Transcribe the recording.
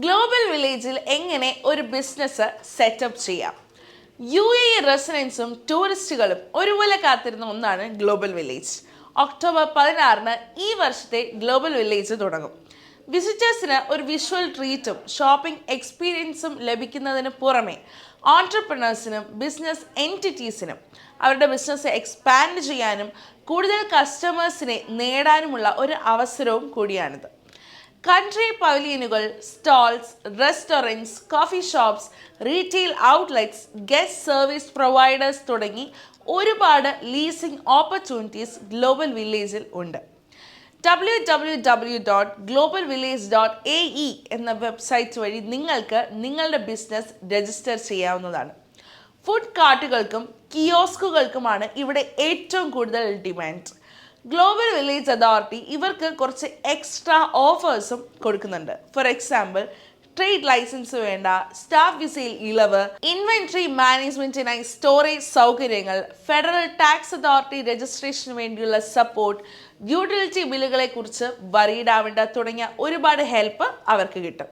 Global വില്ലേജിൽ എങ്ങനെ ഒരു ബിസിനസ് സെറ്റപ്പ് ചെയ്യാം? യു എ റെസിഡൻസും ടൂറിസ്റ്റുകളും ഒരുപോലെ കാത്തിരുന്ന ഒന്നാണ് ഗ്ലോബൽ വില്ലേജ് ഒക്ടോബർ പതിനാറിന് ഈ വർഷത്തെ ഗ്ലോബൽ വില്ലേജ് തുടങ്ങും. വിസിറ്റേഴ്സിന് ഒരു വിഷ്വൽ ട്രീറ്റും ഷോപ്പിംഗ് എക്സ്പീരിയൻസും ലഭിക്കുന്നതിന് പുറമെ ഓൺടർപ്രണേഴ്സിനും ബിസിനസ് എന്റിറ്റീസിനും അവരുടെ ബിസിനസ് എക്സ്പാൻഡ് ചെയ്യാനും കൂടുതൽ കസ്റ്റമേഴ്സിനെ നേടാനുമുള്ള ഒരു അവസരവും കൂടിയാണിത്. Country പവലിയനുകൾ stalls restaurants coffee shops retail outlets guest service providers തുടങ്ങി ഒരുപാട് ലീസിംഗ് ഓപ്പർച്യൂണിറ്റീസ് ഗ്ലോബൽ വില്ലേജിൽ ഉണ്ട്. W W W dot global village dot A E എന്ന വെബ്സൈറ്റ് വഴി നിങ്ങൾക്ക് നിങ്ങളുടെ ബിസിനസ് രജിസ്റ്റർ ചെയ്യാവുന്നതാണ്. ഫുഡ് കാർട്ടുകൾക്കും കിയോസ്കുകൾക്കുമാണ് ഇവിടെ ഏറ്റവും കൂടുതൽ ഡിമാൻഡ് ഗ്ലോബൽ വില്ലേജ് അതോറിറ്റി ഇവർക്ക് കുറച്ച് എക്സ്ട്രാ ഓഫേഴ്സും കൊടുക്കുന്നുണ്ട്. ഫോർ എക്സാമ്പിൾ ട്രേഡ് ലൈസൻസ് വേണ്ട സ്റ്റാഫ് വിസയിൽ ഇളവ് ഇൻവെന്ററി മാനേജ്മെന്റിനായി സ്റ്റോറേജ് സൗകര്യങ്ങൾ ഫെഡറൽ ടാക്സ് അതോറിറ്റി രജിസ്ട്രേഷന് വേണ്ടിയുള്ള സപ്പോർട്ട് യൂട്ടിലിറ്റി ബില്ലുകളെ കുറിച്ച് വറീഡാവേണ്ട തുടങ്ങിയ ഒരുപാട് ഹെൽപ്പ് അവർക്ക് കിട്ടും.